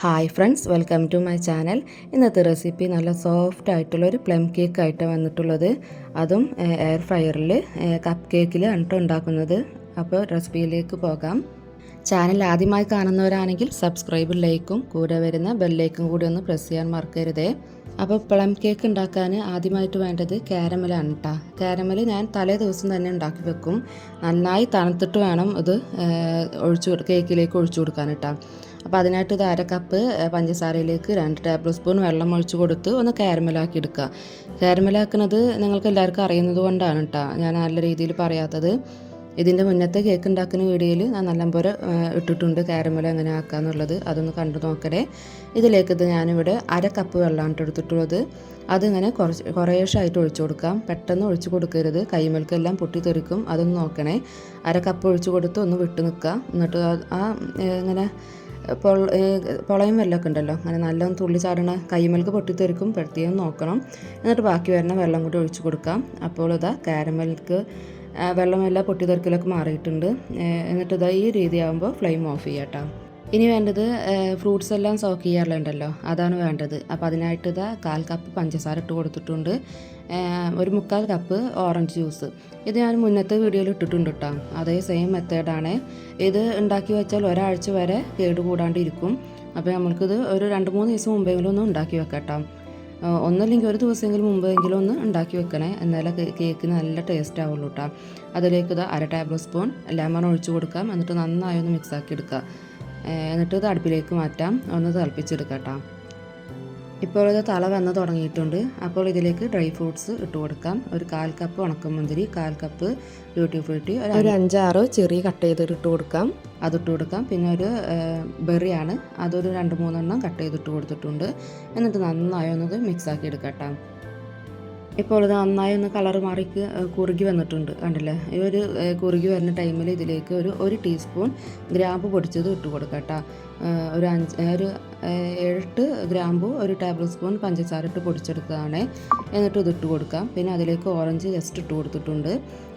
Hi friends welcome to my channel ഇന്നത്തെ recipe നല്ല soft ആയിട്ടുള്ള ഒരു പ്ലം കേക്ക് ആയിട്ട് വന്നിട്ടുള്ളത്. അതും എയർ ഫ്രയറിൽ കപ്പ് കേക്കിലാണ് കേട്ടോ ഉണ്ടാക്കുന്നത്. അപ്പോൾ റെസിപ്പിയിലേക്ക് പോകാം. ചാനൽ ആദ്യമായി കാണുന്നവരാണെങ്കിൽ സബ്സ്ക്രൈബ് ലൈക്കും കൂടെ വരുന്ന ബെല്ലൈക്കും കൂടി ഒന്ന് പ്രസ് ചെയ്യാൻ മറക്കരുതേ. അപ്പോൾ പ്ലം കേക്ക് ഉണ്ടാക്കാൻ ആദ്യമായിട്ട് വേണ്ടത് കാരമലാണ് കേട്ടോ കാരമൽ ഞാൻ തലേ ദിവസം തന്നെ ഉണ്ടാക്കി വെക്കും. നന്നായി തണുത്തിട്ട് വേണം ഇത് ഒഴിച്ചു കേക്കിലേക്ക് ഒഴിച്ചു കൊടുക്കാൻ കേട്ടോ അപ്പോൾ അതിനായിട്ട് ഇത് അര കപ്പ് പഞ്ചസാരയിലേക്ക് രണ്ട് ടേബിൾ സ്പൂൺ വെള്ളം ഒഴിച്ച് കൊടുത്ത് ഒന്ന് കാരമലാക്കി എടുക്കുക. കാരമലാക്കുന്നത് നിങ്ങൾക്ക് എല്ലാവർക്കും അറിയുന്നത് കൊണ്ടാണ് കേട്ടോ ഞാൻ നല്ല രീതിയിൽ പറയാത്തത്. ഇതിന്റെ മുന്നത്തെ കേക്ക് ഉണ്ടാക്കുന്ന വീഡിയോയിൽ ഞാൻ നല്ലപോലെ ഇട്ടിട്ടുണ്ട് കാരമല എങ്ങനെ ആക്കാന്നുള്ളത് അതൊന്ന് കണ്ടു നോക്കണേ. ഇതിലേക്ക് ഇത് ഞാനിവിടെ അര കപ്പ് വെള്ളമാണ് എടുത്തിട്ടുള്ളത്. അതിങ്ങനെ കുറച്ച് കുറേശ്ശായിട്ട് ഒഴിച്ചു കൊടുക്കാം. പെട്ടെന്ന് ഒഴിച്ചു കൊടുക്കരുത്. കൈമൽക്കെല്ലാം പൊട്ടിത്തെറിക്കും. അതൊന്ന് നോക്കണേ. അര കപ്പ് ഒഴിച്ചു കൊടുത്ത് ഒന്ന് വിട്ട് നിൽക്കുക. എന്നിട്ട് ആ ഇങ്ങനെ പൊളയും വെള്ളമൊക്കെ ഉണ്ടല്ലോ. അങ്ങനെ നല്ലോണം തുള്ളി ചാടണ കൈമൽക്ക് പൊട്ടിത്തെറിക്കും പെടുത്തിയും നോക്കണം. എന്നിട്ട് ബാക്കി വരുന്ന വെള്ളം കൂടി ഒഴിച്ചു കൊടുക്കാം. അപ്പോൾ ഇതാ കാരമൽക്ക് വെള്ളമെല്ലാം പൊട്ടിത്തെറിക്കലൊക്കെ മാറിയിട്ടുണ്ട്. എന്നിട്ട് ഇതാ ഈ രീതിയാകുമ്പോൾ ഫ്ലെയിം ഓഫ് ചെയ്യാം കേട്ടോ ഇനി വേണ്ടത് ഫ്രൂട്ട്സ് എല്ലാം സോക്ക് ചെയ്യാറുണ്ടല്ലോ അതാണ് വേണ്ടത്. അപ്പോൾ അതിനായിട്ട് ഇതാ കാൽ കപ്പ് പഞ്ചസാര ഇട്ട് കൊടുത്തിട്ടുണ്ട്. ഒരു മുക്കാൽ കപ്പ് ഓറഞ്ച് ജ്യൂസ് ഇത് ഞാൻ മുന്നത്തെ വീഡിയോയിൽ ഇട്ടിട്ടുണ്ട് കേട്ടോ അതേ സെയിം മെത്തേഡാണ് ഇത് ഉണ്ടാക്കി വെച്ചാൽ ഒരാഴ്ച വരെ കേട് കൂടാണ്ടിരിക്കും. അപ്പോൾ നമ്മൾക്കിത് ഒരു രണ്ട് മൂന്ന് ദിവസം മുമ്പെങ്കിലും ഒന്ന് ഉണ്ടാക്കി വെക്കാം ഒന്നല്ലെങ്കിൽ ഒരു ദിവസമെങ്കിലും മുമ്പെങ്കിലും ഒന്ന് ഉണ്ടാക്കി വെക്കണേ. എന്നാലേ കേക്ക് നല്ല ടേസ്റ്റ് ആവുള്ളൂ കേട്ടോ അതിലേക്ക് ഇത് അര ടേബിൾ സ്പൂൺ ലെമൺ ഒഴിച്ചു കൊടുക്കാം. എന്നിട്ട് നന്നായി ഒന്ന് മിക്സ് ആക്കി എടുക്കുക. എന്നിട്ട് ഇത് അടുപ്പിലേക്ക് മാറ്റാം. ഒന്ന് തിളപ്പിച്ചെടുക്കാം കേട്ടോ ഇപ്പോൾ ഇത് തല വന്ന് തുടങ്ങിയിട്ടുണ്ട്. അപ്പോൾ ഇതിലേക്ക് ഡ്രൈ ഫ്രൂട്ട്സ് ഇട്ട് കൊടുക്കാം. ഒരു കാൽ കപ്പ് ഉണക്കമുന്തിരി കാൽ കപ്പ് ബ്യൂട്ടി ഫ്രൂട്ടി ഒരു അഞ്ചാറ് ചെറിയ കട്ട് ചെയ്തിട്ട് ഇട്ട് കൊടുക്കാം. അതിട്ട് കൊടുക്കാം. പിന്നെ ഒരു ബെറിയാണ്. അതൊരു രണ്ട് മൂന്നെണ്ണം കട്ട് ചെയ്തിട്ട് കൊടുത്തിട്ടുണ്ട്. എന്നിട്ട് നന്നായി ഒന്നത് മിക്സാക്കി എടുക്കാം ഇപ്പോൾ ഇത് നന്നായി ഒന്ന് കളർ മാറി കുറുകി വന്നിട്ടുണ്ട് കണ്ടില്ലേ? ഈ ഒരു കുറുകി വരുന്ന ടൈമിൽ ഇതിലേക്ക് ഒരു ഒരു ടീസ്പൂൺ ഗ്രാമ്പ് പൊടിച്ചത് ഇട്ട് കൊടുക്കാം കേട്ടോ. ഒരു അഞ്ച് ഒരു എട്ട് ഗ്രാമ്പു ഒരു ടേബിൾ സ്പൂൺ പഞ്ചസാര ഇട്ട് പൊടിച്ചെടുത്തതാണ്. എന്നിട്ട് ഇതിട്ട് കൊടുക്കാം. പിന്നെ അതിലേക്ക് ഓറഞ്ച് ജസ്റ്റ് ഇട്ട് കൊടുത്തിട്ടുണ്ട്.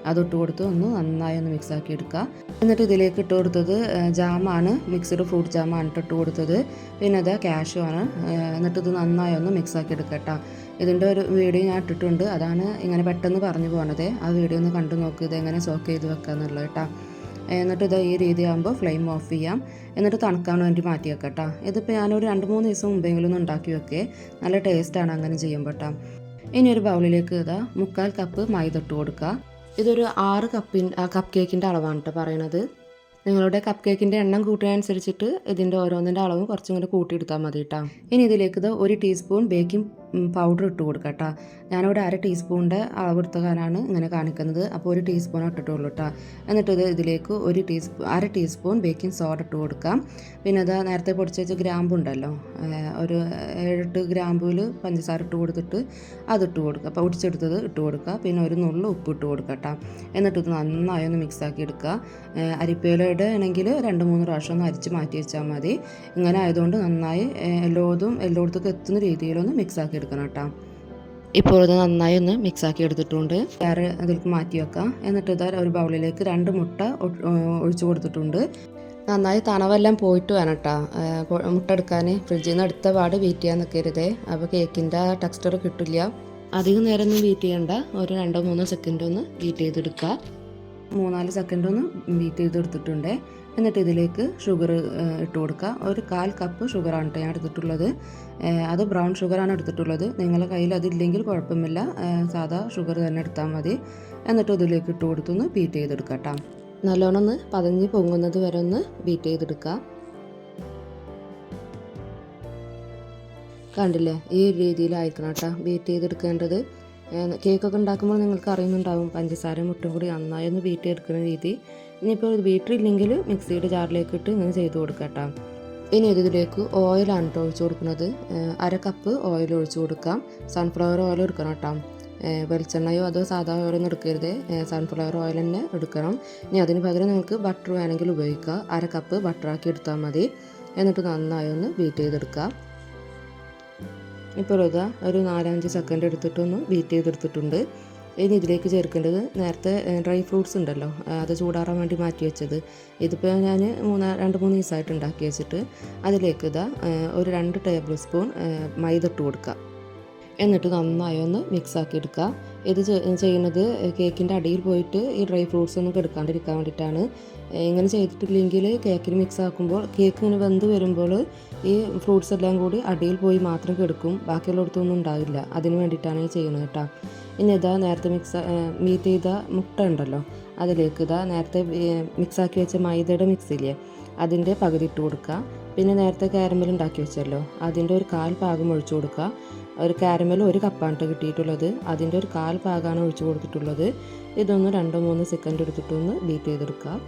അതിട്ട് കൊടുത്ത് ഒന്ന് നന്നായി ഒന്ന് മിക്സ് ആക്കി എടുക്കുക. എന്നിട്ട് ഇതിലേക്ക് ഇട്ട് കൊടുത്തത് ജാമാണ്. മിക്സ്ഡ് ഫ്രൂട്ട് ജാമാണ് ഇട്ട് കൊടുത്തത്. പിന്നെ അത് കാഷ്യൂ ആണ്. എന്നിട്ട് ഇത് നന്നായി ഒന്ന് മിക്സ് ആക്കി എടുക്കുക കേട്ടോ. ഇതിന്റെ ഒരു വീഡിയോ ഞാൻ ഇട്ടിട്ടുണ്ട്. അതാണ് ഇങ്ങനെ പെട്ടെന്ന് പറഞ്ഞു പോകുന്നത് ആ വീഡിയോ ഒന്ന് കണ്ടു നോക്കുക ഇത് എങ്ങനെ സോക്ക് ചെയ്ത് വെക്കുക എന്നുള്ളത് കേട്ടോ. എന്നിട്ട് ഇത് ഈ രീതി ആകുമ്പോൾ ഫ്ലെയിം ഓഫ് ചെയ്യാം. എന്നിട്ട് തണുക്കാൻ വേണ്ടി മാറ്റി വെക്കാം കേട്ടോ. ഇതിപ്പോൾ ഞാനൊരു രണ്ട് മൂന്ന് ദിവസം മുമ്പെങ്കിലും ഒന്ന് ഉണ്ടാക്കി വെക്കേ. നല്ല ടേസ്റ്റാണ് അങ്ങനെ ചെയ്യുമ്പോൾ കേട്ടോ. ഇനി ഒരു ബൗളിലേക്ക് ഇതാ മുക്കാൽ കപ്പ് മൈദ ഇട്ട് കൊടുക്കുക. ഇതൊരു ആറ് കപ്പിൻ കപ്പ് കേക്കിന്റെ അളവാണ് കേട്ടോ പറയണത്. നിങ്ങളുടെ കപ്പ് കേക്കിന്റെ എണ്ണം കൂട്ടുന്നതനുസരിച്ചിട്ട് ഇതിന്റെ ഓരോന്നിന്റെ അളവും കുറച്ചും കൂടെ കൂട്ടിയെടുത്താൽ മതി കേട്ടോ ഇനി ഇതിലേക്ക് ഇത് ഒരു ടീസ്പൂൺ ബേക്കിംഗ് പൗഡർ ഇട്ട് കൊടുക്കുക കേട്ടോ ഞാനിവിടെ അര ടീസ്പൂണിന്റെ അളവെടുത്തുകാരാണ് ഇങ്ങനെ കാണിക്കുന്നത്. അപ്പോൾ ഒരു ടീസ്പൂൺ ഇട്ടിട്ടുള്ളൂ കേട്ടോ എന്നിട്ട് ഇത് ഇതിലേക്ക് ഒരു ടീസ്പൂൺ അര ടീസ്പൂൺ ബേക്കിംഗ് സോഡ ഇട്ട് കൊടുക്കാം. പിന്നെ അത് നേരത്തെ പൊടിച്ച് വെച്ച ഗ്രാമ്പുണ്ടല്ലോ ഒരു ഏഴെട്ട് ഗ്രാമ്പൂവിൽ പഞ്ചസാര ഇട്ട് കൊടുത്തിട്ട് അതിട്ട് കൊടുക്കുക അപ്പോൾ പൊടിച്ചെടുത്തത് ഇട്ട് കൊടുക്കുക പിന്നെ ഒരു നുള്ളു ഉപ്പ് ഇട്ട് കൊടുക്കുക കേട്ടോ എന്നിട്ട് ഇത് നന്നായി ഒന്ന് മിക്സാക്കി എടുക്കുക. അരിപ്പയിലയുടെ ആണെങ്കിൽ രണ്ട് മൂന്ന് പ്രാവശ്യം ഒന്ന് അരിച്ച് മാറ്റി വെച്ചാൽ മതി. ഇങ്ങനെ ആയതുകൊണ്ട് നന്നായി എല്ലാതും എല്ലായിടത്തേക്ക് എത്തുന്ന രീതിയിലൊന്ന് മിക്സ് ആക്കി എടുക്കണം കേട്ടോ. ഇപ്പോൾ ഇത് നന്നായി ഒന്ന് മിക്സ് ആക്കി എടുത്തിട്ടുണ്ട്. വേറെ അതിലേക്ക് മാറ്റി വെക്കാം. എന്നിട്ട് ഇതാ ഒരു ബൗളിലേക്ക് രണ്ട് മുട്ട ഒഴിച്ചു കൊടുത്തിട്ടുണ്ട്. നന്നായി തണവെല്ലാം പോയിട്ട് വേണം കേട്ടോ. മുട്ട എടുക്കാൻ. ഫ്രിഡ്ജിൽ നിന്ന് എടുത്ത പാട് വെയിറ്റ് ചെയ്യാൻ നിൽക്കരുതേ അപ്പോൾ കേക്കിന്റെ ടെക്സ്ചർ കിട്ടില്ല. അധികം നേരം ഒന്നും ചെയ്യണ്ട. ഒരു രണ്ടോ മൂന്നോ സെക്കൻഡ് ഒന്ന് വെയിറ്റ് ചെയ്തെടുക്കുക. മൂന്നാൽ സെക്കൻഡ് ഒന്ന് ബീറ്റ് ചെയ്തെടുത്തിട്ടുണ്ട്. എന്നിട്ട് ഇതിലേക്ക് ഷുഗർ ഇട്ട് കൊടുക്കുക ഒരു കാൽ കപ്പ് ഷുഗറാണ് കേട്ടോ ഞാൻ എടുത്തിട്ടുള്ളത്. അത് ബ്രൗൺ ഷുഗറാണ് എടുത്തിട്ടുള്ളത്. നിങ്ങളുടെ കയ്യിൽ അതില്ലെങ്കിൽ കുഴപ്പമില്ല. സാധാ ഷുഗർ തന്നെ എടുത്താൽ മതി. എന്നിട്ട് ഇതിലേക്ക് ഇട്ട് കൊടുത്തൊന്ന് ബീറ്റ് ചെയ്തെടുക്കുക കേട്ടോ നല്ലോണം ഒന്ന് പതഞ്ഞ് പൊങ്ങുന്നത് വരെ ഒന്ന് ബീറ്റ് ചെയ്തെടുക്കുക കണ്ടില്ലേ? ഈ രീതിയിലായിരിക്കണം കേട്ടോ ബീറ്റ് ചെയ്തെടുക്കേണ്ടത്. കേക്കൊക്കെ ഉണ്ടാക്കുമ്പോൾ നിങ്ങൾക്ക് അറിയുന്നുണ്ടാവും പഞ്ചസാര മുട്ടും കൂടി നന്നായി ഒന്ന് വീട്ടിയെടുക്കുന്ന രീതി. ഇനിയിപ്പോൾ വീട്ടിലില്ലെങ്കിൽ മിക്സിയുടെ ജാറിലേക്ക് ഇട്ട് ഇങ്ങനെ ചെയ്ത് കൊടുക്കട്ടോ. കേട്ടോ ഇനി ഇതിലേക്ക് ഓയിലാണ് കേട്ടോ ഒഴിച്ചു കൊടുക്കുന്നത്. അര കപ്പ് ഓയിൽ ഒഴിച്ചു കൊടുക്കാം. സൺഫ്ലവർ ഓയിൽ എടുക്കണം കേട്ടോ വെളിച്ചെണ്ണയോ അതോ സാധാ ഓയിലൊന്നും എടുക്കരുത്. സൺഫ്ലവർ ഓയിൽ തന്നെ എടുക്കണം. ഇനി അതിന് പകരം നിങ്ങൾക്ക് ബട്ടർ വേണമെങ്കിൽ ഉപയോഗിക്കുക അര കപ്പ് ബട്ടറാക്കി എടുത്താൽ മതി. എന്നിട്ട് നന്നായി ഒന്ന് ബീറ്റ് ചെയ്തെടുക്കുക ഇപ്പോൾ ഇതാ ഒരു നാലഞ്ച് സെക്കൻഡ് എടുത്തിട്ടൊന്ന് ബീറ്റ് ചെയ്തെടുത്തിട്ടുണ്ട്. ഇനി ഇതിലേക്ക് ചേർക്കേണ്ടത് നേരത്തെ ഡ്രൈ ഫ്രൂട്ട്സ് ഉണ്ടല്ലോ അത് ചൂടാറാൻ വേണ്ടി മാറ്റി വെച്ചത്. ഇതിപ്പോൾ ഞാൻ മൂന്ന് രണ്ട് മൂന്ന് ദിവസമായിട്ട് ഉണ്ടാക്കി വെച്ചിട്ട് അതിലേക്ക് ഇതാ ഒരു രണ്ട് ടേബിൾ സ്പൂൺ മൈദ ഇട്ട് കൊടുക്കുക. എന്നിട്ട് നന്നായി ഒന്ന് മിക്സാക്കി എടുക്കുക ഇത് ചെയ്യുന്നത് കേക്കിന്റെ അടിയിൽ പോയിട്ട് ഈ ഡ്രൈ ഫ്രൂട്ട്സ് ഒന്നും കെടുക്കാണ്ടിരിക്കാൻ വേണ്ടിയിട്ടാണ്. ഇങ്ങനെ ചെയ്തിട്ടില്ലെങ്കിൽ കേക്കിന് മിക്സ് ആക്കുമ്പോൾ കേക്ക് ഇങ്ങനെ വെന്ത് വരുമ്പോൾ ഈ ഫ്രൂട്ട്സ് എല്ലാം കൂടി അടിയിൽ പോയി മാത്രം കെടുക്കും. ബാക്കിയുള്ളിടത്തൊന്നും ഉണ്ടാവില്ല. അതിന് വേണ്ടിയിട്ടാണ് ഈ ചെയ്യുന്നത് കേട്ടോ. ഇനി ഇതാ നേരത്തെ മിക്സ് മീറ്റ് ചെയ്ത മുട്ട ഉണ്ടല്ലോ. അതിലേക്ക് ഇതാ നേരത്തെ മിക്സാക്കി വെച്ച മൈദയുടെ മിക്സില്ലേ അതിന്റെ പകുതി ഇട്ട് കൊടുക്കുക. പിന്നെ നേരത്തെ കാരമൽ ഉണ്ടാക്കി വെച്ചല്ലോ. അതിന്റെ ഒരു കാൽ ഭാഗം ഒഴിച്ചു കൊടുക്കുക. ഒരു കാരമൽ ഒരു കപ്പാണ് കിട്ടിയിട്ടുള്ളത്. അതിന്റെ ഒരു കാൽ ഭാഗമാണ് ഒഴിച്ചു കൊടുത്തിട്ടുള്ളത്. ഇതൊന്ന് രണ്ടോ മൂന്ന് സെക്കൻഡ് എടുത്തിട്ടൊന്ന് ബീറ്റ് ചെയ്തെടുക്കാം.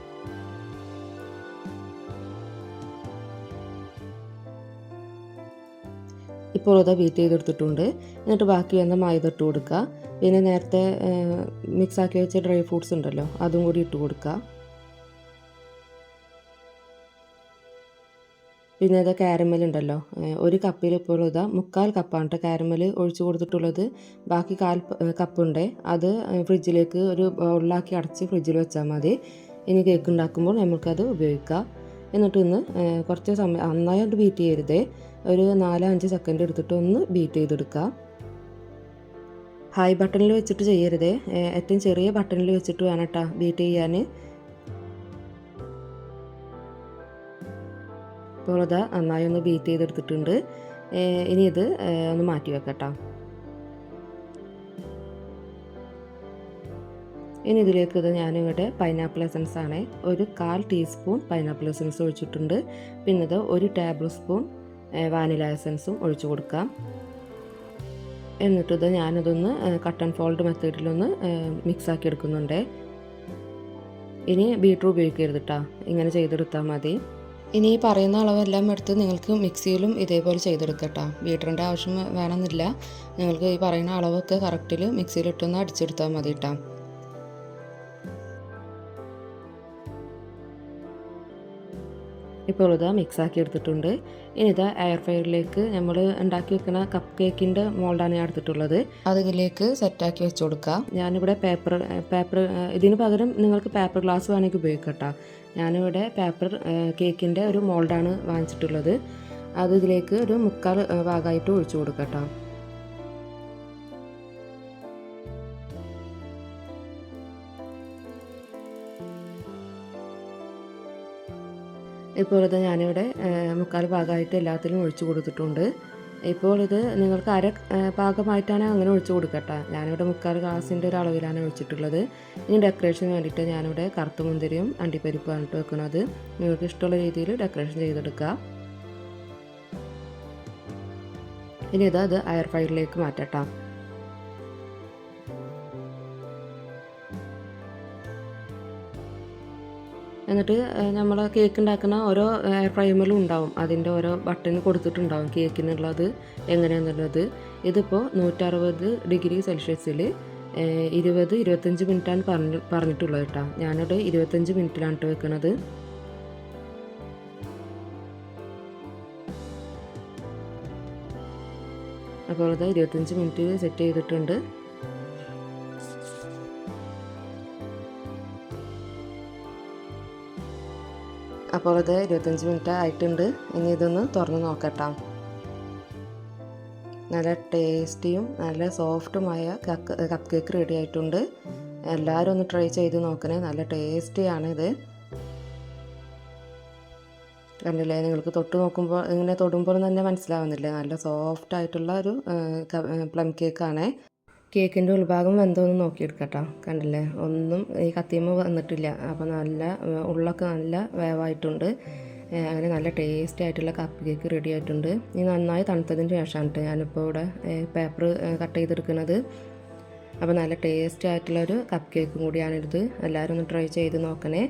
ഇപ്പോൾ അത് ബീറ്റ് ചെയ്തെടുത്തിട്ടുണ്ട്. എന്നിട്ട് ബാക്കി വന്ന മൈദ ഇട്ട് കൊടുക്കുക. പിന്നെ നേരത്തെ മിക്സാക്കി വെച്ച ഡ്രൈ ഫ്രൂട്ട്സ് ഉണ്ടല്ലോ അതും കൂടി ഇട്ട് കൊടുക്കുക. പിന്നെ ഇത് കാരമൽ ഉണ്ടല്ലോ. ഒരു കപ്പിൽ ഇപ്പോൾ ഇതാ മുക്കാൽ കപ്പാണ് കേട്ടോ കാരമൽ ഒഴിച്ച് കൊടുത്തിട്ടുള്ളത്. ബാക്കി കാൽ കപ്പുണ്ട് അത് ഫ്രിഡ്ജിലേക്ക് ഒരു ബൗളിലാക്കി അടച്ച് ഫ്രിഡ്ജിൽ വെച്ചാൽ മതി. ഇനി കേക്ക് ഉണ്ടാക്കുമ്പോൾ നമുക്കത് ഉപയോഗിക്കാം. എന്നിട്ട് ഒന്ന് കുറച്ച് സമയം നന്നായിട്ട് ബീറ്റ് ചെയ്യരുതേ. ഒരു നാലോ അഞ്ച് സെക്കൻഡ് എടുത്തിട്ട് ഒന്ന് ബീറ്റ് ചെയ്തെടുക്കുക ഹൈ ബട്ടണിൽ വെച്ചിട്ട് ചെയ്യരുതേ. ഏറ്റവും ചെറിയ ബട്ടണിൽ വെച്ചിട്ട് വേണം കേട്ടോ ബീറ്റ് ചെയ്യാൻ. ഇപ്പോൾ അത് നന്നായി ഒന്ന് ബീറ്റ് ചെയ്തെടുത്തിട്ടുണ്ട്. ഇനി ഇത് ഒന്ന് മാറ്റി വെക്കട്ടോ. ഇനി ഇതിലേക്ക് ഇത് ഞാനിവിടെ പൈനാപ്പിൾ എസൻസ് ആണ്. ഒരു കാൽ ടീസ്പൂൺ പൈനാപ്പിൾ എസൻസ് ഒഴിച്ചിട്ടുണ്ട്. പിന്നെ ഇത് ഒരു ടേബിൾ സ്പൂൺ വാനില എസൻസും ഒഴിച്ചു കൊടുക്കാം. എന്നിട്ടിത് ഞാനിതൊന്ന് കട്ടൺ ഫോൾഡ് മെത്തേഡിലൊന്ന് മിക്സാക്കി എടുക്കുന്നുണ്ട്. ഇനി ബീറ്റർ ഉപയോഗിക്കരുത് കേട്ടോ ഇങ്ങനെ ചെയ്തെടുത്താൽ മതി. ഇനി ഈ പറയുന്ന അളവെല്ലാം എടുത്ത് നിങ്ങൾക്ക് മിക്സിയിലും ഇതേപോലെ ചെയ്തെടുക്കട്ടോ. ബീറ്ററിന്റെ ആവശ്യം വേണമെന്നില്ല. നിങ്ങൾക്ക് ഈ പറയുന്ന അളവൊക്കെ കറക്റ്റിൽ മിക്സിയിലിട്ടൊന്ന് അടിച്ചെടുത്താൽ മതി കേട്ടോ ഇപ്പോൾ ഇതാ മിക്സാക്കി എടുത്തിട്ടുണ്ട്. ഇനി ഇതാ എയർ ഫ്രയറിലേക്ക് നമ്മൾ ഉണ്ടാക്കി വെക്കുന്ന കപ്പ് കേക്കിന്റെ മോൾഡാണ് ഞാൻ എടുത്തിട്ടുള്ളത്. അതിലേക്ക് സെറ്റാക്കി വെച്ച് കൊടുക്കാം. ഞാനിവിടെ പേപ്പർ പേപ്പർ ഇതിന് പകരം നിങ്ങൾക്ക് പേപ്പർ ഗ്ലാസ് വേണമെങ്കിൽ ഉപയോഗിക്കട്ടോ. കേട്ടോ ഞാനിവിടെ പേപ്പർ കേക്കിന്റെ ഒരു മോൾഡാണ് വാങ്ങിച്ചിട്ടുള്ളത്. അത് ഇതിലേക്ക് ഒരു മുക്കാൽ ഭാഗമായിട്ട് ഒഴിച്ചു കൊടുക്കട്ടോ. ഇപ്പോൾ ഇത് ഞാനിവിടെ മുക്കാൽ ഭാഗമായിട്ട് എല്ലാത്തിലും ഒഴിച്ചു കൊടുത്തിട്ടുണ്ട്. ഇപ്പോൾ ഇത് നിങ്ങൾക്ക് അര ഭാഗമായിട്ടാണ് അങ്ങനെ ഒഴിച്ചു കൊടുക്കട്ടെ. ഞാനിവിടെ മുക്കാൽ ഗ്ലാസിന്റെ ഒരു അളവിലാണ് ഒഴിച്ചിട്ടുള്ളത്. ഇനി ഡെക്കറേഷന് വേണ്ടിയിട്ട് ഞാനിവിടെ കറുത്ത മുന്തിരിയും അണ്ടിപ്പരിപ്പാണ് ഇട്ട് വെക്കുന്നത്. നിങ്ങൾക്ക് ഇഷ്ടമുള്ള രീതിയിൽ ഡെക്കറേഷൻ ചെയ്തെടുക്കുക. ഇനി ഇത് അത് അയർ ഫ്രൈഡിലേക്ക് മാറ്റട്ടാം. എന്നിട്ട് നമ്മൾ കേക്ക് ഉണ്ടാക്കുന്ന ഓരോ എയർ ഫ്രൈമലും ഉണ്ടാവും. അതിന്റെ ഓരോ ബട്ടൺ കൊടുത്തിട്ടുണ്ടാവും കേക്കിനുള്ളത് എങ്ങനെയാണെന്നുള്ളത് ഇതിപ്പോൾ നൂറ്ററുപത് ഡിഗ്രി സെൽഷ്യസിൽ ഇരുപത് ഇരുപത്തഞ്ച് മിനിറ്റാണ് പറഞ്ഞ് പറഞ്ഞിട്ടുള്ളത് കേട്ടോ ഞാനിവിടെ ഇരുപത്തഞ്ച് മിനിറ്റിലാണ് കേട്ടോ വെക്കുന്നത് അപ്പോൾ അത് ഇരുപത്തഞ്ച് മിനിറ്റ് സെറ്റ് ചെയ്തിട്ടുണ്ട്. അപ്പോൾ ഇത് ഇരുപത്തഞ്ച് മിനിറ്റ് ആയിട്ടുണ്ട്. ഇനി ഇതൊന്ന് തുറന്ന് നോക്കട്ടോ. നല്ല ടേസ്റ്റിയും നല്ല സോഫ്റ്റുമായ കക്ക് കപ്പ് കേക്ക് റെഡി ആയിട്ടുണ്ട്. എല്ലാവരും ഒന്ന് ട്രൈ ചെയ്ത് നോക്കണേ. നല്ല ടേസ്റ്റിയാണ് ഇത്. കണ്ടില്ലേ? നിങ്ങൾക്ക് തൊട്ട് നോക്കുമ്പോൾ ഇങ്ങനെ തൊടുമ്പോൾ തന്നെ മനസ്സിലാവുന്നില്ലേ? നല്ല സോഫ്റ്റ് ആയിട്ടുള്ള ഒരു പ്ലം കേക്കാണ് കേക്കിന്റെ ഉൾഭാഗം വെന്തോന്ന് നോക്കിയെടുക്കട്ടോ. കണ്ടില്ലേ? ഒന്നും ഈ കത്തിയമ്മ വന്നിട്ടില്ല. അപ്പോൾ നല്ല ഉള്ളൊക്കെ നല്ല വേവായിട്ടുണ്ട്. അങ്ങനെ നല്ല ടേസ്റ്റി ആയിട്ടുള്ള കപ്പ് കേക്ക് റെഡി ആയിട്ടുണ്ട്. ഇനി നന്നായി തണുത്തതിന് ശേഷമാണ് ഞാനിപ്പോൾ ഇവിടെ പേപ്പർ കട്ട് ചെയ്തെടുക്കുന്നത് അപ്പോൾ നല്ല ടേസ്റ്റ് ആയിട്ടുള്ളൊരു കപ്പ് കേക്കും കൂടിയാണിത്. എല്ലാവരും ഒന്ന് ട്രൈ ചെയ്ത് നോക്കണേ.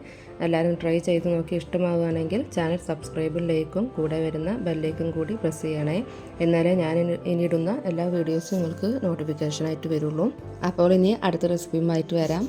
എല്ലാവരും ട്രൈ ചെയ്ത് നോക്കി ഇഷ്ടമാവുകയാണെങ്കിൽ ചാനൽ സബ്സ്ക്രൈബും ലൈക്കും കൂടെ വരുന്ന ബെല്ലേക്കും കൂടി പ്രസ് ചെയ്യണേ. എന്നാലേ ഞാൻ ഇനി ഇടുന്ന എല്ലാ വീഡിയോസും നിങ്ങൾക്ക് നോട്ടിഫിക്കേഷനായിട്ട് വരുള്ളൂ. അപ്പോൾ ഇനി അടുത്ത റെസിപ്പിയുമായിട്ട് വരാം.